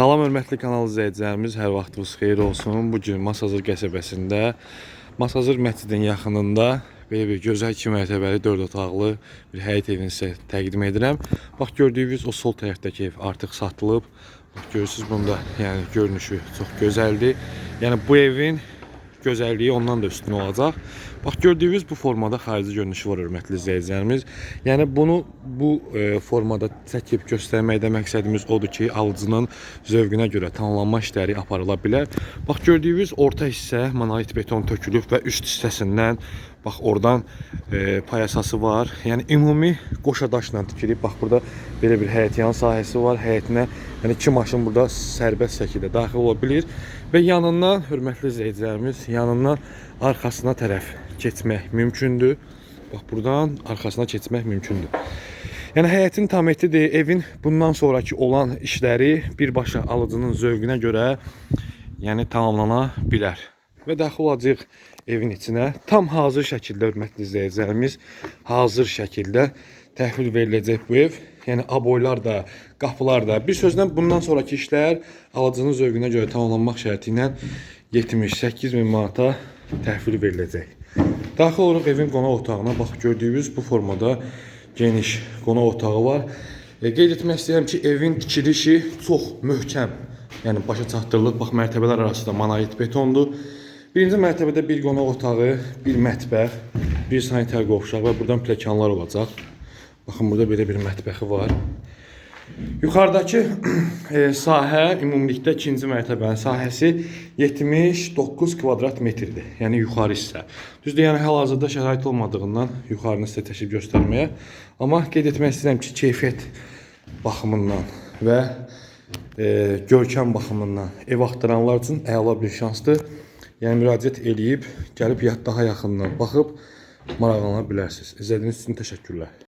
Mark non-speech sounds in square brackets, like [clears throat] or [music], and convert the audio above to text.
Salam hörmətli kanal izləyicilərimiz, hər vaxtınız xeyir olsun. Bu gün Masazır qəsəbəsində Masazır məscidin yaxınında belə bir gözəl 2 mərtəbəli 4 otaqlı bir həyət evini sizə təqdim edirəm. Bax gördüyünüz o sol tərəfdəki ev artıq satılıb. Bax görürsüz bunda yəni görünüşü çox gözəldir. Yəni bu evin gözəlliyi ondan da üstün olacaq. Bax gördüyünüz bu formada xarici görünüşü var hörmətli izləyicilərimiz. Yəni bunu bu e, formada çəkib göstərməkdə məqsədimiz odur ki, alıcının zövqünə görə tamamlanma işləri aparıla bilər. Bax gördüyünüz orta hissə monolit beton tökülüb və üst hissəsindən bax oradan e, payasası var. Yəni ümumi qoşa daşla tikilib. Bax burada belə bir həyətyan sahəsi var. Həyətinə yəni iki maşın burada sərbəst şəkildə daxil ola bilər və yanından hörmətli izləyicilərimiz, yanından arxasına tərəf keçmək mümkündür. Bax buradan arxasına keçmək mümkündür. Yəni həyətin tam etidir. Evin bundan sonraki olan işləri birbaşa alıcının zövqünə görə yəni tamamlana bilər. Və daxil olacağıq evin içinə. Tam hazır şəkildə hörmətli izləyicilərimiz, hazır şəkildə təhvil veriləcək bu ev. Yəni aboylar da, qapılar da. Bir sözlə bundan sonraki işlər alıcının zövqünə görə tamamlanmaq şərti ilə 78 min manata təhvil veriləcək. Daxil oluruq evin qonaq otağına. Bax gördüyünüz bu formada geniş qonaq otağı var. E, qeyd etmək istəyirəm ki, evin tikilişi çox möhkəm. Yəni başa çatdırılıb. Bax mərtəbələr arası da monolit betondur. Birinci mərtəbədə bir qonaq otağı, bir mətbəx, bir sanitar qovşaq və buradan pləkanlar olacaq. Baxın burada belə bir mətbəxi var. Yuxarıdakı [clears throat] e, sahə ümumilikdə ikinci mərtəbənin sahəsi 79 kvadrat metrdir. Yəni yuxarı hissə. Düzdür, yəni hal-hazırda şərait olmadığından yuxarını sizə təşkil göstərməyə. Amma qeyd etmək istəyirəm ki, keyfiyyət baxımından və e, görkəm baxımından ev axtaranlar üçün əla bir şansdır. Yəni müraciət eləyib, gəlib daha yaxından baxıb maraqlana bilərsiniz. İzlədiyiniz üçün təşəkkürlər.